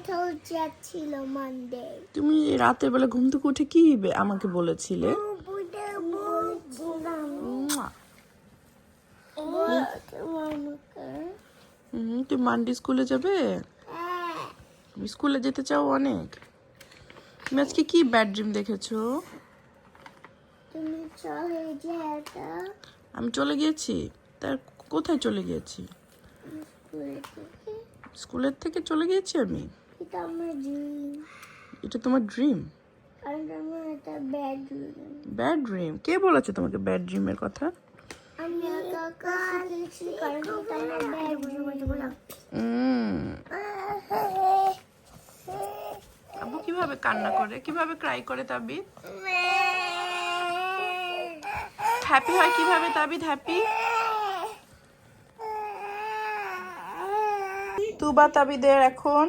Little Jack ছিল Monday তুমি রাতের বেলা ঘুম থেকে উঠে কি আমাকে বলেছিলে। হুম, তুমি মান্ডি স্কুলে যাবে? তুমি স্কুলে যেতে চাও অনেক। তুমি আজকে কি ব্যাড ড্রিম দেখেছ? আমি চলে গিয়েছি। তার কোথায় চলে গিয়েছি? স্কুলের থেকে চলে গিয়েছি আমি? এটা আমার ড্রিম এটা তোমার ড্রিম আমার একটা বেডরুম ব্যাড ড্রিম কে বলেছে তোমাকে ব্যাড ড্রিমের কথা? আমি কাকা দেখছি কারণ এটা আমার উম, আব্বু কীভাবে কান্না করে? কীভাবে ক্রাই করে তাবিদ? হ্যাপি হয় কীভাবে তাবিদ হ্যাপি তুবা তাবিদের এখন?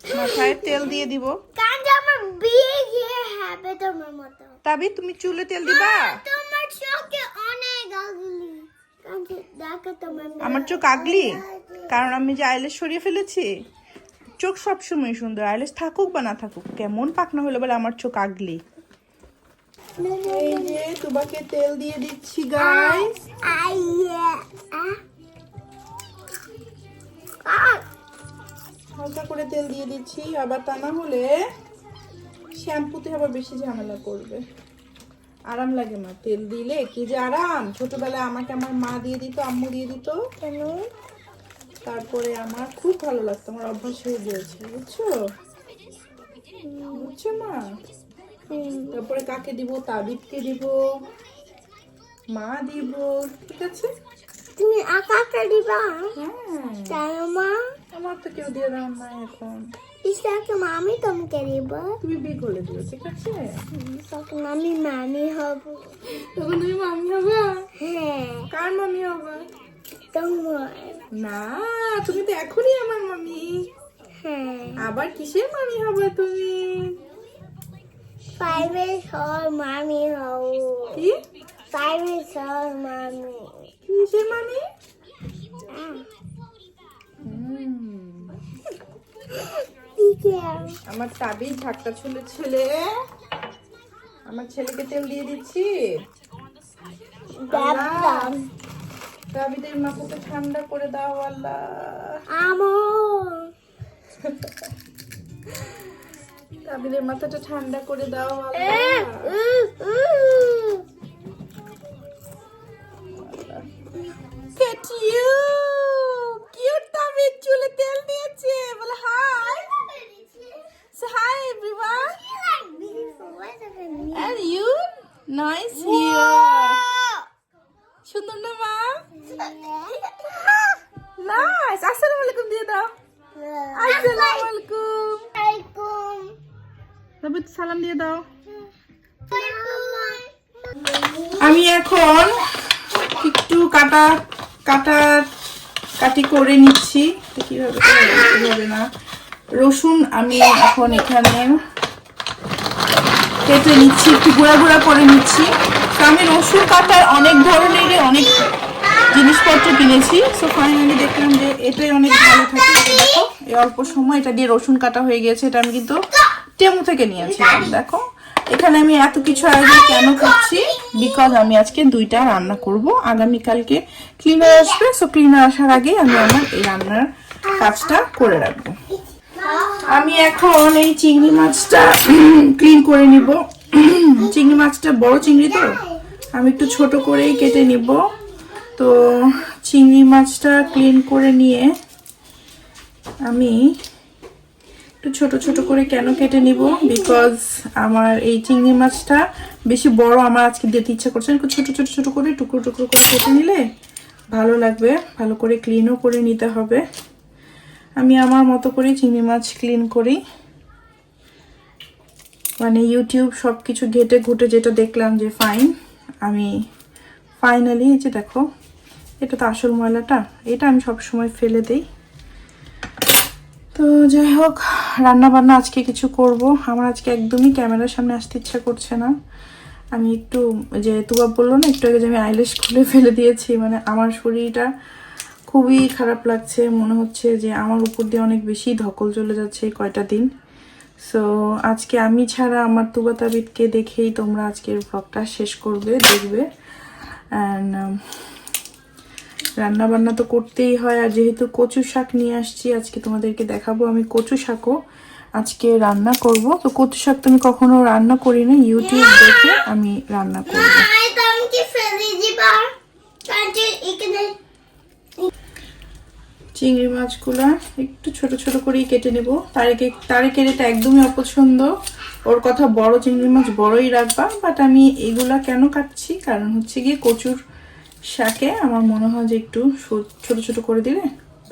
মাথায় তেল দিয়ে দিব। কারণ আমার বিয়ে গিয়ে হবে তোমার মতো। তাবিদ তুমি চুলে তেল দিবা? তোমার চোখে অনেক আগলি কারণ দেখো তোমার আমার চোখ আগলি? কারণ আমি যে আইলেস সরিয়ে ফেলেছি। চোখ সবসময় সুন্দর। আইলেস থাকুক বা না থাকুক কেমন পাকনা হলে বলে আমার চোখ আগলি। এই যে তুবাকে তেল দিয়ে দিচ্ছি গাইস আইয়া আ হালকা করে তেল দিয়ে দিচ্ছি। আবার তা না হলে শ্যাম্পুতে আবার বেশি ঝামেলা করবে। আরাম লাগে মা তেল দিলে। কি যে আরাম! ছোটবেলায় আমাকে আমার মা দিয়ে দিত আম্মু দিয়ে দিত। কেন? তারপরে আমার খুব ভালো লাগতো আমার অভ্যাস হয়ে গিয়েছে বুঝছ? বুঝছ মা? তারপরে কাকে দিব? তাবিদকে দিব মা দিব ঠিক আছে? তুমি আকাকে দিবা? হ্যাঁ। মা? আমার তো কেউ দিয়ে দাও না এখন। মামি তোমাকে দিব। তুমি বিয়ে করে দিও ঠিক আছে? তখন আমি মামি হব। তখন তুমি মামি হবে? হ্যাঁ। কার মামি হবে? তোমার। না তুমি তো এখনই আমার মামি। হ্যাঁ। আবার কিসের মামি হবে তুমি? ফাইভের সর মামি হব কি? ফাইভের সর মামি। কিসের মামি? আমার তাবিজ ঝাক্কা ছেলে ছেলে আমার ছেলেকে তেল দিয়ে দিচ্ছি। তাবিদের মাথাটা ঠান্ডা করে দাও আল্লাহ। তাবিদের মাথাটা ঠান্ডা করে দাও আল্লাহ। তাবিদ, সালাম দিয়ে দাও। আমি এখন একটু কাটা কাটা, কাটি করে নিচ্ছি। কীভাবে কীভাবে না? রসুন আমি এখন এখানে কেটে নিচ্ছি, একটু গুঁড়া গুঁড়া করে নিচ্ছি। তো আমি রসুন কাটার অনেক ধরনের অনেক জিনিসপত্র কিনেছি। সো ফাইনালি দেখলাম যে এটাই অনেক ভালো থাকে। দেখো, এই অল্প সময় এটা দিয়ে রসুন কাটা হয়ে গেছে। এটা আমি কিন্তু টেমু থেকে নিয়েছিলাম দেখো, এখানে আমি এত কিছু আয়োজন কেন করছি? বিকজ আমি আজকে দুইটা রান্না করব। আগামীকালকে ক্লিনার আসবে সো ক্লিনার আসার আগে আমি আমার এই রান্নার কাজটা করে রাখব। আমি এখন এই চিংড়ি মাছটা ক্লিন করে নিব। চিংড়ি মাছটা বড় চিংড়ি তো? আমি একটু ছোট করেই কেটে নিব। তো চিংড়ি মাছটা ক্লিন করে নিয়ে আমি একটু ছোট ছোট করে কেন কেটে নিব? বিকজ আমার এই চিংড়ি মাছটা বেশি বড় আমার আজকে দিতে ইচ্ছা করছে। একটু ছোট ছোট ছোট করে, টুকরো টুকরো করে কেটে নিলে ভালো লাগবে। ভালো করে ক্লিনও করে নিতে হবে। আমি আমার মতো করে চিংড়ি মাছ ক্লিন করি। মানে ইউটিউব সব কিছু ঘেটে ঘুটে যেটা দেখলাম যে ফাইন আমি ফাইনালি যে দেখো, এটা তো আসল ময়লাটা, এটা আমি সব সময় ফেলে দেই। তো যাই হোক রান্না বান্না আজকে কিছু করব। আমার আজকে একদমই ক্যামেরার সামনে আসতে ইচ্ছা করছে না। আমি একটু যে তুবা বলল না, একটু আগে যে আমি আইলেশ খুলে ফেলে দিয়েছি মানে আমার শরীরটা খুবই খারাপ লাগছে। মনে হচ্ছে যে আমার উপর দিয়ে অনেক বেশি ধকল চলে যাচ্ছে কয়টা দিন। সো আজকে আমি ছাড়া আমার তুবাতাবিদকে দেখেই তোমরা আজকের ব্লগটা শেষ করবে, দেখবে। অ্যান্ড রান্না বান্না তো করতেই হয় আর যেহেতু কচু শাক নিয়ে আসছি আজকে তোমাদেরকে দেখাবো আমি কচু শাকও। আজকে রান্না করব। তো কচু শাক তো আমি কখনো রান্না করি না! ইউটিউব দেখে আমি রান্না করব। চিংড়ি মাছগুলা একটু ছোট ছোট করেই কেটে নেব। তারেকে তারেকের এটা একদমই অপছন্দ। ওর কথা বড় চিংড়ি মাছ বড়ই রাখবা বাট আমি এগুলা কেন কাটছি? কারণ হচ্ছে গিয়ে কচুর শাকে আমার মনে হয় যে একটু ছোট ছোট করে দিলে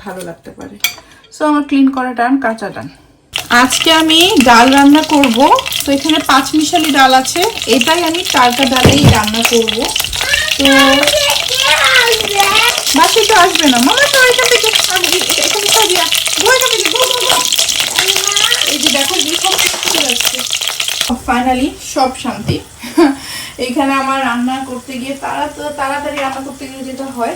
ভালো লাগতে পারে। সো আমার ক্লিন করা ডান কাঁচা ডান আজকে আমি ডাল রান্না করব। তো এখানে পাঁচ মিশালি ডাল আছে। এটাই আমি টালকা ডালেই রান্না করব। তো বাসে তো আসবে না। মামা তো এখান থেকে এখানে গো। এই যে দেখো ফাইনালি সব শান্তি। এখানে আমার রান্না করতে গিয়ে তারা তো তাড়াতাড়ি রান্না করতে গিয়ে যেটা হয়,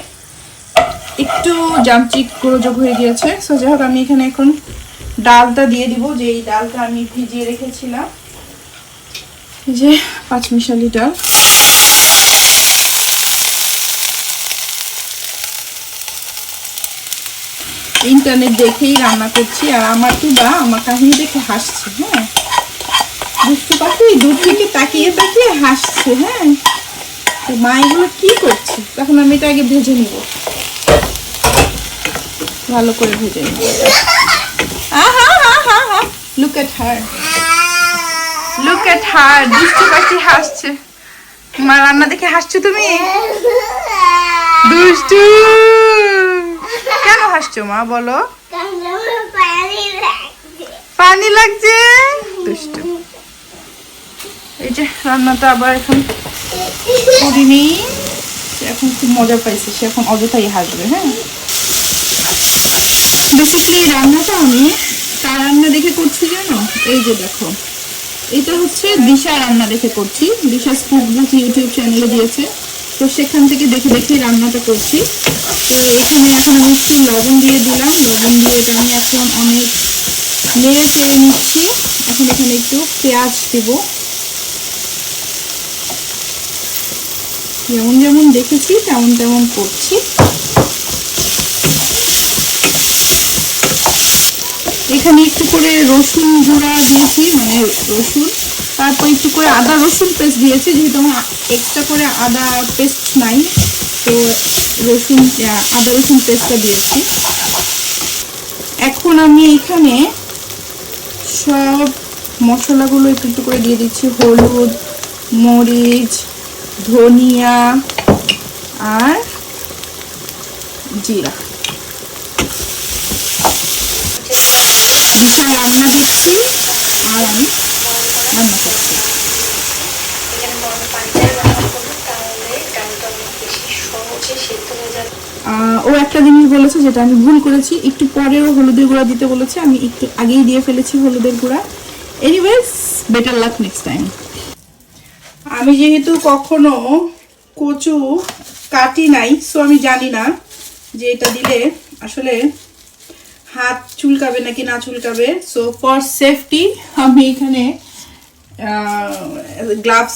একটু যান্ত্রিক গোলযোগ হয়ে গিয়েছে। সো যাই হোক, আমি এখানে এখন ডালটা দিয়ে দিব যে এই ডালটা আমি ভিজিয়ে রেখেছিলাম। যে পাঁচমিশালি ডাল। ইন্টারনেট দেখেই রান্না করছি, আর আমার তুবা আমার কাহিনী দেখে হাসছে হ্যাঁ? দুষ্টু পাখি দূর থেকে তাকিয়ে তাকিয়ে হাসছে হ্যাঁ? তো মা এগুলো কি করছে? তখন আমি এটা আগে ভেজে নিব। ভালো করে ভেজে নিব। আহা হা হা হা look at her look at হার দুষ্টু পাখি হাসছে। মা রান্না দেখে হাসছো তুমি? দুষ্টু! কেন হাসছো মা বলো? পানি লাগছে? দুষ্টু। এই যে রান্নাটা আবার এখন করিনি। এখন খুব মজা পাইছে, সে এখন অযথাই হাসবে হ্যাঁ? বেসিক্যালি রান্নাটা আমি কার রান্না দেখে করছি জানো? এই যে দেখো। এটা হচ্ছে দিশা রান্না দেখে করছি। দিশা স্কুপ বুক ইউটিউব চ্যানেলে দিয়েছে। তো সেখান থেকে দেখে দেখে রান্নাটা করছি। তো এখানে এখন আমি একটু লবণ দিয়ে দিলাম। লবণ দিয়ে এটা আমি এখন অনেক নেড়ে চেড়ে নিচ্ছি। এখন এখানে একটু পেঁয়াজ দেবো। যেমন যেমন দেখেছি, তেমন তেমন করছি। এখানে একটু করে রসুন গুঁড়া দিয়েছি মানে রসুন। তারপর একটু করে আদা রসুন পেস্ট দিয়েছি, যেহেতু আমার এক্সট্রা করে আদা পেস্ট নাই, তো রসুন আদা রসুন পেস্টটা দিয়েছি। এখন আমি এখানে সব মশলাগুলো একটু একটু করে দিয়ে দিচ্ছি, হলুদ, মরিচ ধনিয়া আর জিরা। দিশা রান্না দিচ্ছি আর আমি রান্না করছি। ও একটা জিনিস বলেছে যেটা আমি ভুল করেছি। একটু পরেও হলুদের গুঁড়া দিতে বলেছে। আমি একটু আগেই দিয়ে ফেলেছি হলুদের গুঁড়া। Anyways better luck next time আমি যেহেতু কখনো কচু কাটি নাই সো আমি জানি না যে এটা দিলে আসলে হাত চুলকাবে নাকি না চুলকাবে। সো ফর সেফটি আমি এখানে গ্লাভস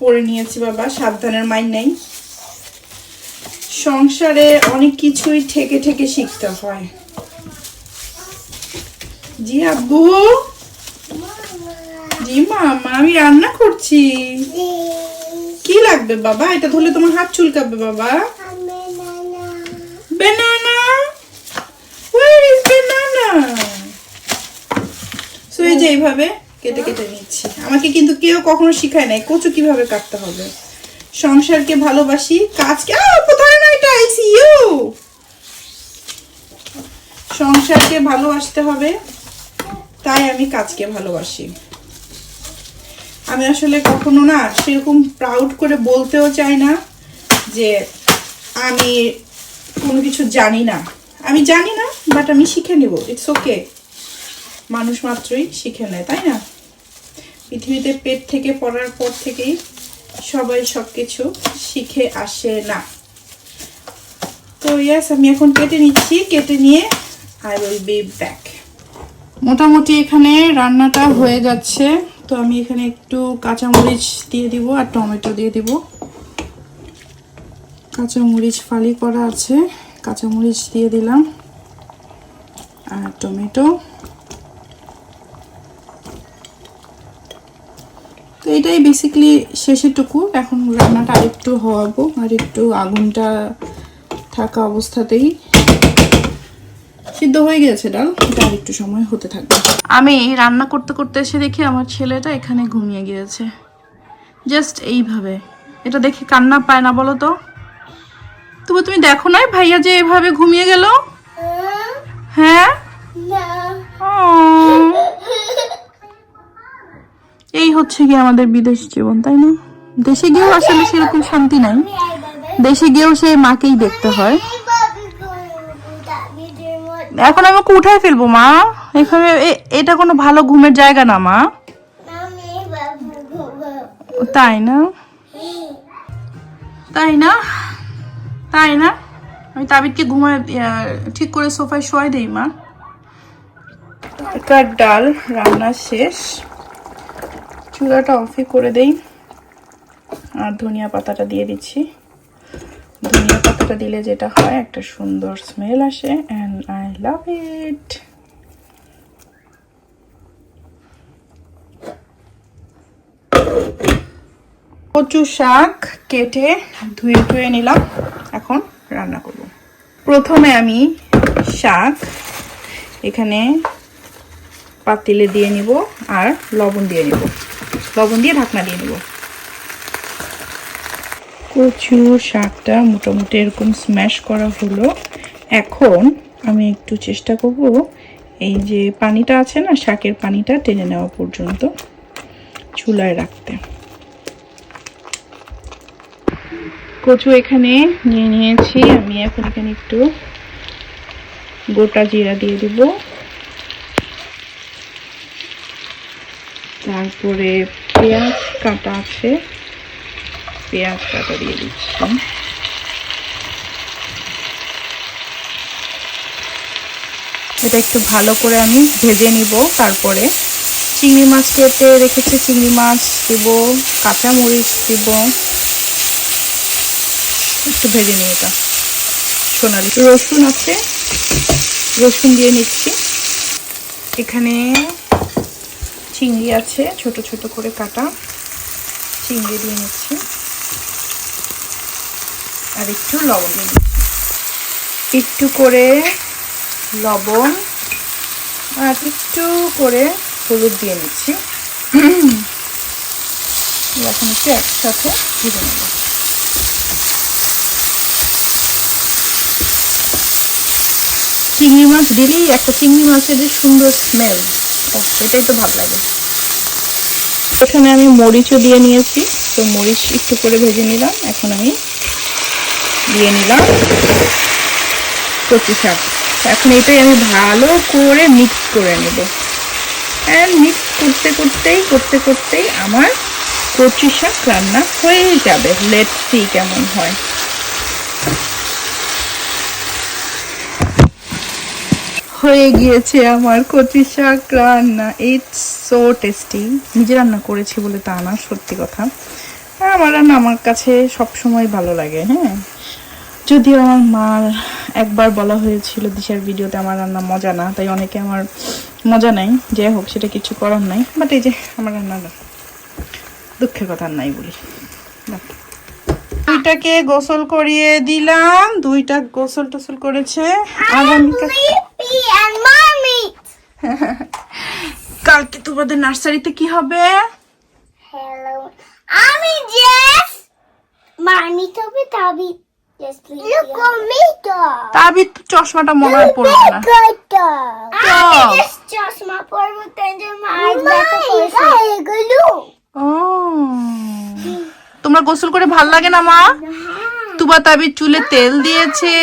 পরে নিয়েছি বাবা, সাবধানের মাইন নেই। সংসারে অনেক কিছুই ঠেকে ঠেকে শিখতে হয়। জি আব্বু! মামা আমি রান্না করছি। কি লাগবে বাবা? এটা ধরলে তোমার হাত চুলকাবে বাবা। Banana where is banana so এইভাবে কেটে কেটে নিচ্ছি। আমাকে কিন্তু কেউ কখনো শিখায় নাই কচু কীভাবে কাটতে হবে। সংসারকে ভালোবাসি, কাজকে কোথায় না এটা? আইসি ইউ সংসারকে ভালোবাসতে হবে, তাই আমি কাজকে ভালোবাসি। আমি আসলে কখনো না সেরকম প্রাউড করে বলতেও চাই না যে আমি কোনো কিছু জানি না। আমি জানি না বাট আমি শিখে নেব ইটস ওকে মানুষ মাত্রই শিখে নেয়, তাই না? পৃথিবীতে পেট থেকে পড়ার পর থেকেই সবাই সব কিছু শিখে আসে না। তো ইয়াস আমি এখন কেটে নিচ্ছি, কেটে নিয়ে আই উইল বি ব্যাক মোটামুটি এখানে রান্নাটা হয়ে যাচ্ছে। তো আমি এখানে একটু কাঁচামরিচ দিয়ে দিব আর টমেটো দিয়ে দিব। কাঁচামরিচ ফালি করা আছে, কাঁচামরিচ দিয়ে দিলাম আর টমেটো। তো এটাই বেসিক্যালি শেষেরটুকু এখন রান্নাটা আরেকটু হওয়াবো আর একটু আগুনটা থাকা অবস্থাতেই। সিদ্ধ হয়ে গেছে ডাল, এটা আর একটু সময় হতে থাকবে। আমি রান্না করতে করতে এসে দেখি আমার ছেলেটা এখানে ঘুমিয়ে গিয়েছে। জাস্ট এইভাবে। এটা দেখে কান্না পায় না বলো তো? তবু তুমি দেখো না ভাইয়া যে এভাবে ঘুমিয়ে গেল? হ্যাঁ? এই হচ্ছে কি আমাদের বিদেশ জীবন তাই না? দেশে গিয়েও আসলে সেরকম শান্তি নাই। দেশে গিয়েও সেই মাকেই দেখতে হয়। এখন আমাকে উঠাই ফেলব, মা। এখানে এটা কোনো ভালো ঘুমের জায়গা না, মা। তাই না? তাই না? তাই না? আমি তাবিদকে ঘুমায় ঠিক করে সোফায় শোয়াই দেই, মা। তরকার ডাল? রান্না শেষ। চুলাটা অফই করে দেই। আর ধনিয়া পাতাটা দিয়ে দিচ্ছি। ধনিয়া পাতাটা দিলে যেটা হয়, একটা সুন্দর স্মেল আসে অ্যান্ড আই লাভ ইট কচু শাক কেটে ধুয়ে ধুয়ে নিলাম, এখন রান্না করব। প্রথমে আমি শাক, এখানে পাতিলে দিয়ে নিব আর লবণ দিয়ে নিব। লবণ দিয়ে ঢাকনা দিয়ে নিব। কচু শাকটা মোটামুটি এরকম স্ম্যাশ করা হলো। এখন আমি একটু চেষ্টা করব এই যে পানিটা আছে না, শাকের পানিটা টেনে নেওয়া পর্যন্ত চুলায় রাখতে। কচু এখানে নিয়ে নিয়েছি, আমি এখন এখানে একটু গোটা জিরা দিয়ে দিব। তারপরে পেঁয়াজ কাটা আছে। পেঁয়াজ কাটা দিয়ে দিচ্ছি। এটা একটু ভালো করে আমি ভেজে নিব, তারপরে চিংড়ি মাছ কেটে রেখেছি, চিংড়ি মাছ দিব কাঁচা মরিচ দিব। একটু ভেজে নিই এটা। সোনালি রসুন আছে, রসুন দিয়ে নিচ্ছি। এখানে চিংড়ি আছে, ছোট ছোট করে কাটা। চিংড়ি দিয়ে নিচ্ছি। আর একটু লবণ দিয়ে একটু করে লবণ আর একটু করে হলুদ দিয়ে নিচ্ছি। এখন একটু একসাথে ভেজে নেব। চিংড়ি মাছ দিলেই একটা চিংড়ি মাছের যে সুন্দর স্মেল এটাই তো ভালো লাগে। এখানে আমি মরিচও দিয়ে নিয়েছি, তো মরিচ একটু করে ভেজে নিলাম। এখন আমি দিয়ে নিলাম। কচু শাক। এখন এটাই আমি ভালো করে মিক্স করে নেব। অ্যান্ড মিক্স করতে করতেই করতে করতেই আমার কচু শাক রান্না হয়ে যাবে। লেট সি কেমন হয়। হয়ে গিয়েছে আমার কচি শাক রান্না। ইটস সো টেস্টি নিজে রান্না করেছি বলে তা না, সত্যি কথা। আর আমার রান্না আমার কাছে সব সময় ভালো লাগে হ্যাঁ। যদিও আমার মার একবার বলা হয়েছিল দিশার ভিডিওতে আমার রান্না মজা না তাই অনেকে আমার মজা নাই যাই হোক সেটা কিছু করার নাই বাট এই যে আমার রান্না দুঃখের কথা নাই বলি। দুইটাকে গোসল করিয়ে দিলাম দুইটা গোসল টোসল করেছে আগামীকাল. কালকে তোমাদের নার্সারিতে কি হবে. আমি Jess. মানি তবে তাবি তাবি চশমাটা মনে হয় পড়বে না চশমা পরবো তোমরা গোসল করে ভালো লাগে না মা তুবা তাবি চুলে তেল দিয়েছে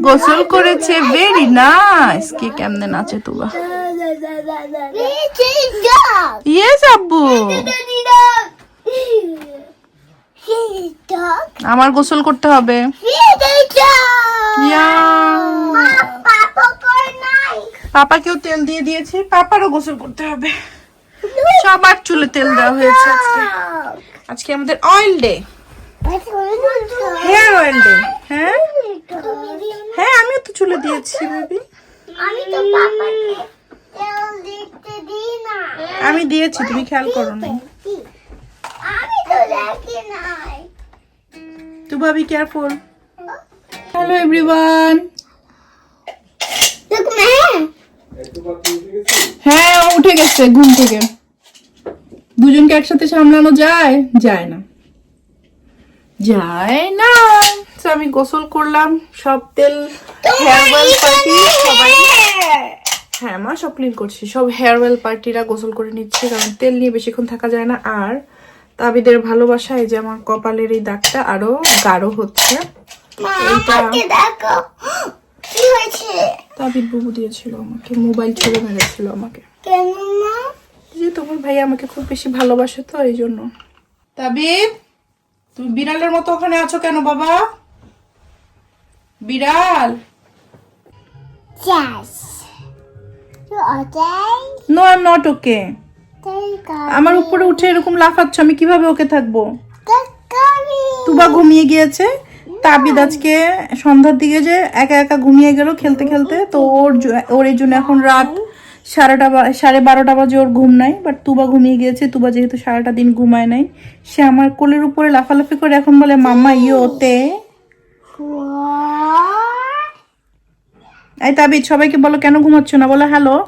গোসল করেছে ভেরি নাইস কি কেমনে নাচে তুবা ইয়েস আব্বু আমার গোসল করতে হবে। পাপাকেও তেল দিয়ে দিয়েছি পাপারও গোসল করতে হবে। সবার চুলে তেল দেওয়া হয়েছে আজকে। আজকে আমাদের oil day hair oil day হ্যাঁ? হ্যাঁ আমিও তো চুলে দিয়েছি বেবি আমি তো পাপাকে তেল দিতে দিই না। আমি দিয়েছি তুমি খেয়াল করো না আমি তো দেখি নাই। Careful hello everyone Look. হ্যাঁ ও উঠে গেছে ঘুম থেকে। দুজনকে একসাথে সামলানো যায়? যায় না। যায় না। আমি গোসল করলাম সব তেল হেয়ার ওয়েল পার্টি সবাই হ্যাঁ মা সব ক্লিন করছি। সব হেয়ার ওয়েল পার্টিরা গোসল করে নিচ্ছে কারণ তেল নিয়ে বেশিক্ষণ থাকা যায় না। আর তাবিদের ভালোবাসায় যে আমার কপালের এই দাগটা আরও গাঢ় হচ্ছে। তাবিদ বুবু দিয়েছিল আমাকে মোবাইল ছুড়ে মেরেছিল আমাকে। যে তোমার ভাই আমাকে খুব বেশি ভালোবাসে তো এই জন্য। তাবিদ তুমি বিড়ালের মতো ওখানে আছো কেন বাবা? বিড়াল! Yes. You okay? No I am not okay Take a আমার উপরে উঠে এরকম লাফাচ্ছ আমি কীভাবে ওকে থাকব? তুবা ঘুমিয়ে গিয়েছে। তাবিদ আজকে সন্ধ্যার দিকে যে একা একা ঘুমিয়ে গেল খেলতে খেলতে তো ওর ওর এই জন্য এখন রাত সাড়েটা বা- সাড়ে বারোটা বাজে ওর ঘুম নাই বাট তুবা ঘুমিয়ে গিয়েছে। তুবা যেহেতু সারাটা দিন ঘুমায় নাই সে আমার কোলের উপরে লাফালাফি করে এখন বলে মাম্মা ইয়োতে? এই তাবিদ সবাইকে বলো কেন ঘুমাচ্ছ না? বলো হ্যালো।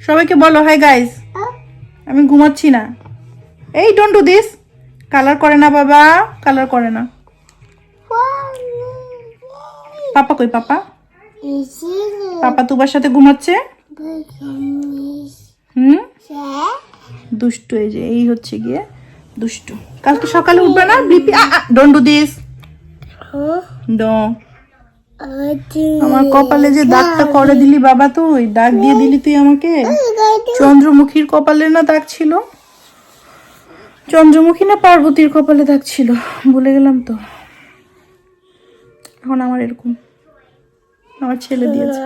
সবাইকে বলো হাই গাইস। আমি ঘুমাচ্ছি না। এই ডোন্ট ডু দিস কালার করে না বাবা। কালার করে না। পাপা কই পাপা? পাপা তুবার সাথে ঘুমাচ্ছে? হুম? দুষ্টু এই যে এই হচ্ছে গিয়ে দুষ্টু। কালকে সকালে উঠবে না? বিপি ডোন্ট ডু দিস ডো আমার কপালে যে দাগটা করে দিলি বাবা তুই, দাগ দিয়ে দিলি তুই আমাকে। চন্দ্রমুখীর কপালে না দাগ ছিল? চন্দ্রমুখী না পার্বতীর কপালে দাগ ছিল? ভুলে গেলাম তো। এখন আমার এরকম। আমার ছেলে দিয়েছে।